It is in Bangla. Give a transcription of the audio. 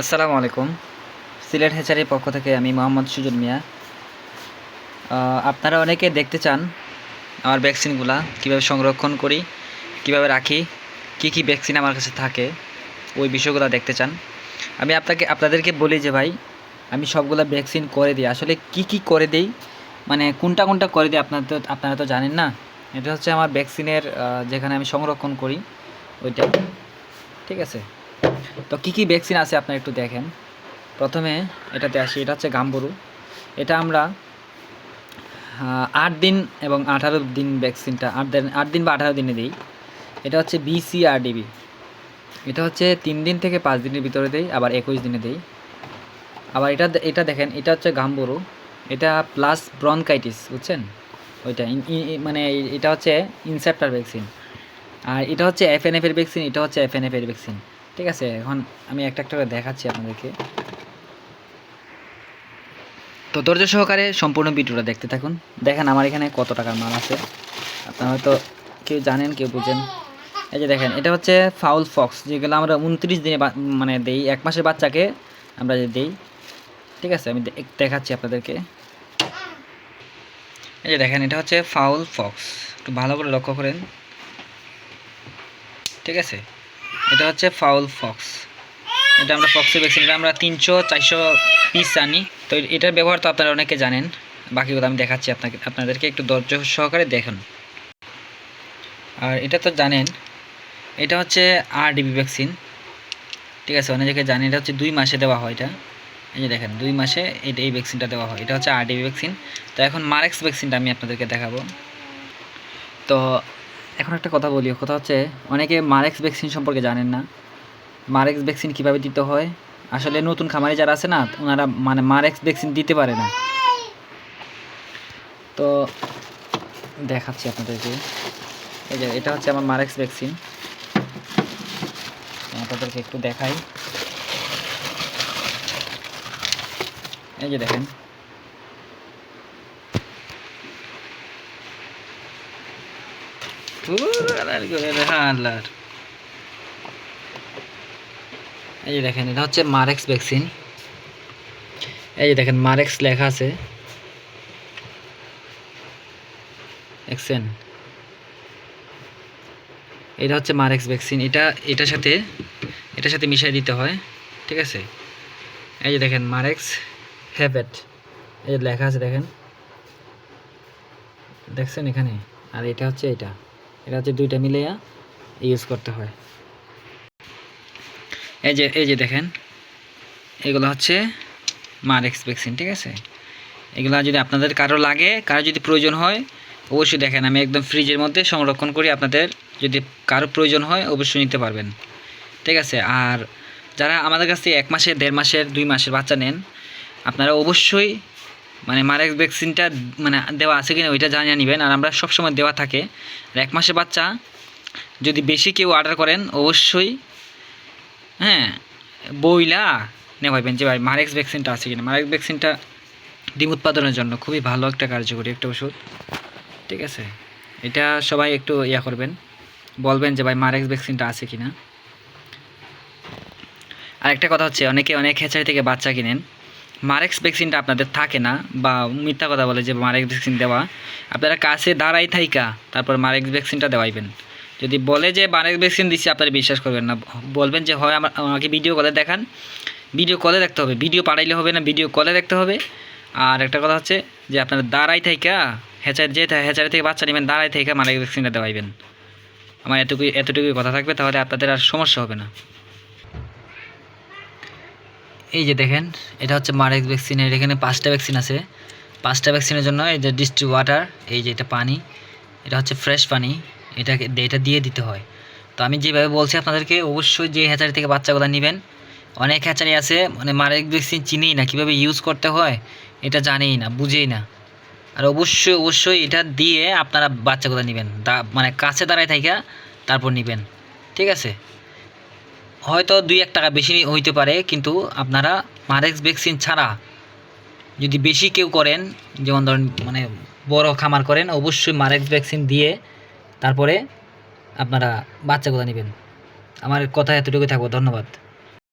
আসসালামু আলাইকুম। সিলেট হেচারির পক্ষ থেকে আমি মোহাম্মদ সুজন মিয়া। আপনারা অনেকে দেখতে চান আমার ভ্যাকসিনগুলা, কীভাবে সংরক্ষণ করি, কীভাবে রাখি, কি কি ভ্যাকসিন আমার কাছে থাকে, ওই বিষয়গুলো দেখতে চান। আমি আপনাকে, আপনাদেরকে বলি যে ভাই, আমি সবগুলো ভ্যাকসিন করে দিই। আসলে কি কি করে দিই মানে কোনটা কোনটা করে দিই আপনারা তো আপনারা তো জানেন না। এটা হচ্ছে আমার ভ্যাকসিনের যেখানে আমি সংরক্ষণ করি, ওইটা। ঠিক আছে? তো কী কী ভ্যাকসিন আছে আপনারা একটু দেখেন। প্রথমে এটাতে আসি, এটা হচ্ছে গাম্বুরু। এটা আমরা আট দিন এবং আঠারো দিন ভ্যাকসিনটা আট দিন আট দিন বা আঠারো দিনে দিই। এটা হচ্ছে বিসিআরডিবি এটা হচ্ছে তিন দিন থেকে পাঁচ দিনের ভিতরে দেই, আবার একুশ দিনে দেই। আবার এটা এটা দেখেন, এটা হচ্ছে গাম্বুরু। এটা প্লাস ব্রনকাইটিস বুঝছেন? ওইটা মানে এটা হচ্ছে ইনসেপ্টার ভ্যাকসিন আর এটা হচ্ছে এফএনএফ এর ভ্যাকসিন এটা হচ্ছে এফএনএফ এর ভ্যাকসিন ঠিক আছে, এখন আমি একটা একটা করে দেখাচ্ছি আপনাদেরকে। তো ধৈর্য সহকারে সম্পূর্ণ ভিডিওটা দেখতে থাকুন। দেখেন আমার এখানে কত টাকার মাল আছে। আপনারা হয়তো কেউ জানেন, কেউ বুঝেন। এই যে দেখেন, এটা হচ্ছে ফাউল ফক্স, যেগুলো আমরা উনত্রিশ দিনে মানে দেই। এক মাসের বাচ্চাকে আমরা যে দেই। ঠিক আছে, আমি দেখাচ্ছি আপনাদেরকে। এই যে দেখেন, এটা হচ্ছে ফাউল ফক্স। একটু ভালো করে লক্ষ্য করেন। ঠিক আছে? এটা হচ্ছে ফাউল ফক্স। এটা আমরা ফক্সের ভ্যাকসিন এটা আমরা তিনশো, চারশো পিস আনি। তো এটার ব্যবহার তো আপনারা অনেকে জানেন। বাকিগুলো আমি দেখাচ্ছি আপনাকে, আপনাদেরকে একটু ধৈর্য সহকারে দেখুন। আর এটা তো জানেন, এটা হচ্ছে আর ডিবি ভ্যাকসিন ঠিক আছে, অনেকে জানেন, এটা হচ্ছে দুই মাসে দেওয়া হয় এটা। এই যে দেখেন, দুই মাসে এটা এই ভ্যাকসিনটা দেওয়া হয়। এটা হচ্ছে আর ডিবি ভ্যাকসিন তো এখন মারেক্স ভ্যাকসিনটা আমি আপনাদেরকে দেখাবো। তো এখন একটা কথা বলি কথা হচ্ছে অনেকে মারেক্স ভ্যাকসিন সম্পর্কে জানেন না। মারেক্স ভ্যাকসিন কীভাবে দিতে হয়? আসলে নতুন খামারি যারা আছে না, ওনারা মানে মারেক্স ভ্যাকসিন দিতে পারে না। তো দেখাচ্ছি আপনাদেরকে। এই যে, এটা হচ্ছে আমার মারেক্স ভ্যাকসিন আপনাদেরকে একটু দেখাই। এই যে দেখেন। আল্লাহর এই যে দেখেন, এটা হচ্ছে মারেক্স ভ্যাকসিন এই যে দেখেন মারেক্স লেখা আছে। এটা হচ্ছে মারেক্স ভ্যাকসিন এটা, এটার সাথে এটার সাথে মিশিয়ে দিতে হয়, ঠিক আছে? এই যে দেখেন মারেক্স হ্যাভেট এই লেখা আছে, দেখেন। দেখছেন এখানে? আর এটা হচ্ছে এটা। এটা হচ্ছে দুইটা মিলিয়ে ইউজ করতে হয়। এই যে এই যে দেখেন, এগুলো হচ্ছে মার এক্সপেকশন ঠিক আছে? এগুলো যদি আপনাদের কারও লাগে, কারও যদি প্রয়োজন হয়, অবশ্যই দেখেন, আমি একদম ফ্রিজের মধ্যে সংরক্ষণ করি, আপনাদের যদি কারও প্রয়োজন হয়, অবশ্যই নিতে পারবেন। ঠিক আছে? আর যারা আমাদের কাছে এক মাসের, দেড় মাসের, দুই মাসের বাচ্চা নেন, আপনারা অবশ্যই মানে মারেক্স ভ্যাকসিনটা মানে দেওয়া আছে কিনা ওইটা জানিয়ে নেবেন। আর আমরা সবসময় দেওয়া থাকে। আর এক মাসের বাচ্চা, যদি বেশি কেউ অর্ডার করেন, অবশ্যই হ্যাঁ বইলা নেওয়াইবেন যে ভাই মারেক্স ভ্যাকসিনটা আছে কিনা। মারেক্স ভ্যাকসিনটা ডিম উৎপাদনের জন্য খুবই ভালো একটা কার্যকরী একটা ওষুধ। ঠিক আছে? এটা সবাই একটু ইয়া করবেন। বলবেন যে ভাই মারেক্স ভ্যাকসিনটা আছে কিনা। আর একটা কথা হচ্ছে, অনেকে অনেক হেচারি থেকে বাচ্চা কিনেন। মারেক্স ভ্যাকসিনটা আপনাদের থাকে না বা মিথ্যা কথা বলে যে মারেক্স ভ্যাকসিন দেওয়া, আপনারা কাছে দাঁড়াই থাইকা, তারপর মারেক্স ভ্যাকসিনটা দেওয়াইবেন। যদি বলে যে মারেক্স ভ্যাকসিন দিচ্ছি আপনারা বিশ্বাস করবেন না। বলবেন যে, হয়, আমার, আমাকে ভিডিও কলে দেখান। ভিডিও কলে দেখতে হবে। ভিডিও পাঠাইলে হবে না ভিডিও কলে দেখতে হবে। আর একটা কথা হচ্ছে যে, আপনারা দাঁড়াই থাইকা হেচার যে হেচারি থেকে বাচ্চা নেবেন, দাঁড়াই থেকে মারেক্স ভ্যাকসিনটা দেওয়াইবেন। আমার এতটুকুই এতটুকুই কথা থাকবে, তাহলে আপনাদের আর সমস্যা হবে না। এই যে দেখেন, এটা হচ্ছে মারেক্স ভ্যাকসিনের এখানে পাঁচটা ভ্যাকসিন আছে। পাঁচটা ভ্যাকসিনের জন্য এই যে ডিস্ট্রি ওয়াটার এই যে এটা পানি, এটা হচ্ছে ফ্রেশ পানি, এটাকে এটা দিয়ে দিতে হয়। তো আমি যেভাবে বলছি আপনাদেরকে, অবশ্যই যে হ্যাচারি থেকে বাচ্চাগুলো নেবেন। অনেক হ্যাচারি আছে মানে মারেক্স ভ্যাকসিন চিনেই না, কীভাবে ইউজ করতে হয়, এটা জানেই না, বুঝেই না। আর অবশ্যই অবশ্যই এটা দিয়ে আপনারা বাচ্চাগুলো নেবেন মানে কাছে দাঁড়ায় থাইকা, তারপর নেবেন। ঠিক আছে? হয়তো দুই এক টাকা বেশি হইতে পারে, কিন্তু আপনারা মারেক্স ভ্যাকসিন ছাড়া যদি বেশি কেউ করেন, যেমন ধরেন মানে বড় খামার করেন, অবশ্যই মারেক্স ভ্যাকসিন দিয়ে তারপরে আপনারা বাচ্চা বাচ্চাগুলো নেবেন। আমার কথা এতটুকু থাকব, ধন্যবাদ।